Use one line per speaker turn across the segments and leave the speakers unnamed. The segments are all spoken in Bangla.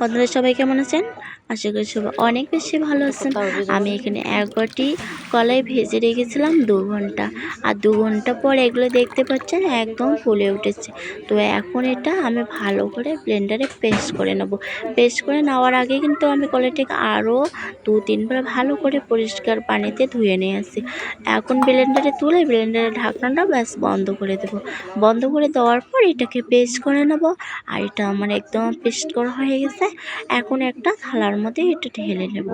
বন্ধুরা, সবাই কেমন আছেন? আশা করি সবাই অনেক বেশি ভালো আছেন। আমি এখানে এক বাটি কলাই ভেজে রেখেছিলাম, দু ঘণ্টা। আর দু ঘণ্টা পর এগুলো দেখতে পাচ্ছেন, একদম ফুলে উঠেছে। তো এখন এটা আমি ভালো করে ব্লেন্ডারে পেস্ট করে নেব। পেস্ট করে নেওয়ার আগে কিন্তু আমি কলাইটাকে আরও দু, তিনবার ভালো করে পরিষ্কার পানিতে ধুয়ে নিয়ে আসি। এখন ব্লেন্ডারে তুলে ব্লেন্ডারের ঢাকনাটা ব্যাস বন্ধ করে দেব। বন্ধ করে দেওয়ার পর এটাকে পেস্ট করে নেব। আর এটা আমার একদম পেস্ট করা হয়ে গেছে। এখন একটা থালার মধ্যে এটা ঢেলে নেব।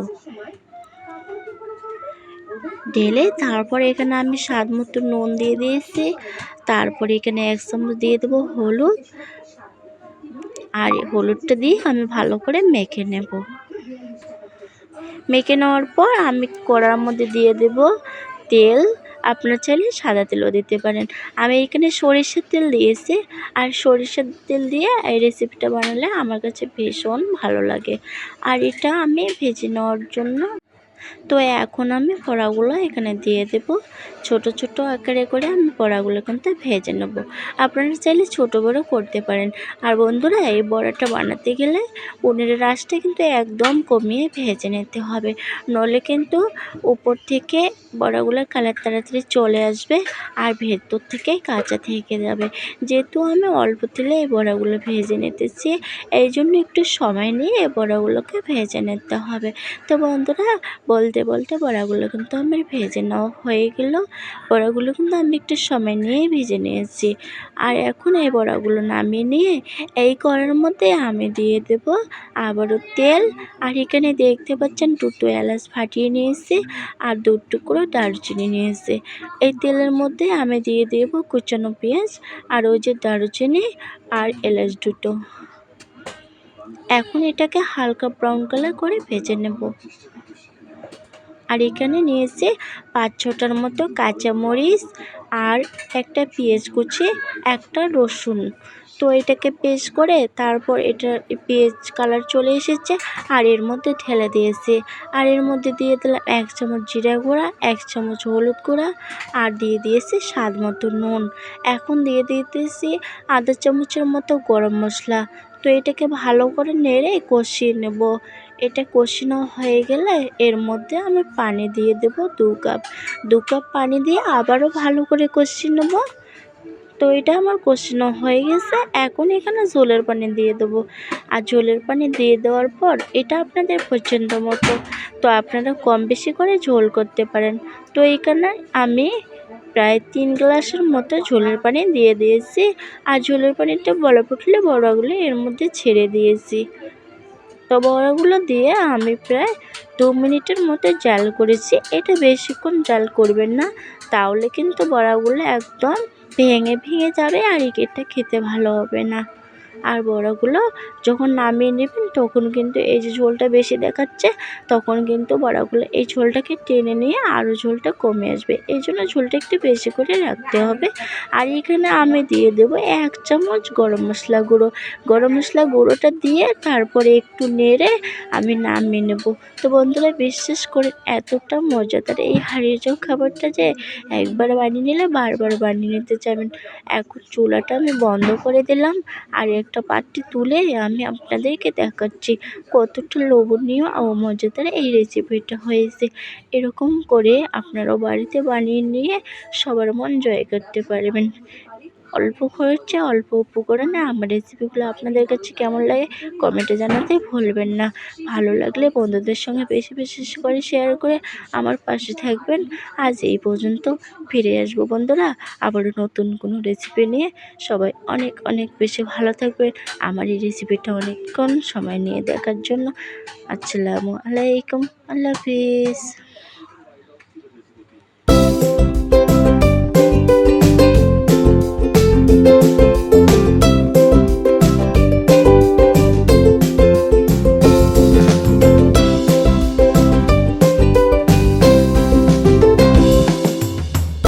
ঢেলে তারপর এখানে আমি স্বাদ মতো নুন দিয়ে দিয়েছি। তারপরে এখানে এক চামচ দিয়ে দেবো হলুদ। আর হলুদটা দিয়ে আমি ভালো করে মেখে নেব। মেখে নেওয়ার পর আমি কড়ার মধ্যে দিয়ে দেব তেল। আপনার চাইলে সাদা তেলও দিতে পারেন। আমি এখানে সরিষার তেল দিয়েছি আর সরিষার তেল দিয়ে এই রেসিপিটা বানালে আমার কাছে ভীষণ ভালো লাগে। আর এটা আমি ভেজে নেওয়ার জন্য তো এখন আমি বড়াগুলো এখানে দিয়ে দেব। ছোট ছোট আকারে করে আমি বড়াগুলো কিন্তু ভেজে নেব। আপনারা চাইলে ছোট বড় করতে পারেন। আর বন্ধুরা, এই বড়াটা বানাতে গেলে পনিরের আঁচটা কিন্তু একদম কমিয়ে ভেজে নিতে হবে। নলে কিন্তু উপর থেকে বড়াগুলোর কালার তাড়াতাড়ি চলে আসবে আর ভেতর থেকে কাঁচা থেকে যাবে। যেহেতু আমি অল্প তেলে এই বড়াগুলো ভেজে নিতেছি, এই জন্য একটু সময় নিয়ে এই বড়াগুলোকে ভেজে নিতে হবে। তো বন্ধুরা বলতে বলতে বড়াগুলো কিন্তু আমার ভেজে নেওয়া হয়ে গেল। বড়াগুলো কিন্তু আমি একটু সময় নিয়ে ভেজে নিয়েছি। আর এখন এই বড়াগুলো নামিয়ে নিয়ে এই কড়ার মধ্যে আমি দিয়ে দেব আবারও তেল। আর এখানে দেখতে পাচ্ছেন দুটো এলাচ ফাটিয়ে নিয়েছি আর দু টুকরো দারুচিনি নিয়েছি। এই তেলের মধ্যে আমি দিয়ে দেব কুচানো পেঁয়াজ আর ওই যে দারুচিনি আর এলাচ দুটো। এখন এটাকে হালকা ব্রাউন কালার করে ভেজে নেব। আর এখানে নিয়েছি পাঁচ ছটার মতো কাঁচামরিচ আর একটা পেঁয়াজ কুচি, একটা রসুন। তো এটাকে পেস্ট করে তারপর এটা পেঁয়াজ কালার চলে এসেছে আর এর মধ্যে ঢেলে দিয়েছি। আর এর মধ্যে দিয়ে দিলাম এক চামচ জিরা গুঁড়া, এক চামচ হলুদ গুঁড়া আর দিয়ে দিয়েছি স্বাদ মতো নুন। এখন দিয়ে দিতেছি আধা চামচের মতো গরম মশলা। তো এটাকে ভালো করে নেড়ে কষিয়ে নেব। এটা কষানো হয়ে গেলে এর মধ্যে আমি পানি দিয়ে দেব দু কাপ। দু কাপ পানি দিয়ে আবারও ভালো করে কষিয়ে নেব। তো এটা আমার কষানো হয়ে গেছে। এখন এখানে ঝোলের পানি দিয়ে দেবো। আর ঝোলের পানি দিয়ে দেওয়ার পর এটা আপনাদের পছন্দ মতো। তো আপনারা কম বেশি করে ঝোল করতে পারেন। তো এইখানে আমি প্রায় তিন গ্লাসের মতো ঝোলের পানি দিয়ে দিয়েছি। আর ঝোলের পানিটা বড় ফুটলে বড়াগুলো এর মধ্যে ছেড়ে দিয়েছি। তো বড়াগুলো দিয়ে আমি প্রায় দু মিনিটের মতো জাল করেছি। এটা বেশিক্ষণ জাল করবেন না, তাহলে কিন্তু বড়াগুলো একদম ভেঙে ভেঙে যাবে আর এটা খেতে ভালো হবে না। আর বড়াগুলো যখন নামিয়ে নেবেন, তখন কিন্তু এই যে ঝোলটা বেশি দেখাচ্ছে, তখন কিন্তু বড়াগুলো এই ঝোলটাকে টেনে নিয়ে আরও ঝোলটা কমে আসবে। এই জন্য ঝোলটা একটু বেশি করে রাখতে হবে। আর এখানে আমি দিয়ে দেবো এক চামচ গরম মশলা গুঁড়ো। গরম মশলা গুঁড়োটা দিয়ে তারপরে একটু নেড়ে আমি নামিয়ে নেব। তো বন্ধুরা, বিশ্বাস করে এতটা মজাদার। এই হাঁড়ির চোখ খাবারটা যে একবার বানিয়ে নিলে বারবার বানিয়ে নিতে চাইবেন এখন চুলাটা আমি বন্ধ করে দিলাম। আর একটা পাত্রে তুলে আমি আপনাদেরকে দেখাচ্ছি কতটা লোভনীয় ও মজাদার এই রেসিপিটা হয়েছে। এরকম করে আপনারাও বাড়িতে বানিয়ে নিয়ে সবার মন জয় করতে পারবেন। অল্প খরচে অল্প উপকরণে আমার রেসিপিগুলো আপনাদের কাছে কেমন লাগে কমেন্টে জানাতে ভুলবেন না। ভালো লাগলে বন্ধুদের সঙ্গে বেশি বেশি করে শেয়ার করে আমার পাশে থাকবেন। আজ এই পর্যন্ত ফিরে আসব বন্ধুরা, আবারও নতুন কোনো রেসিপি নিয়ে। সবাই অনেক অনেক বেশি ভালো থাকবেন। আমার এই রেসিপিটা অনেকক্ষণ সময় নিয়ে দেখার জন্য। আসসালামু আলাইকুম, আল্লাহ হাফিজ।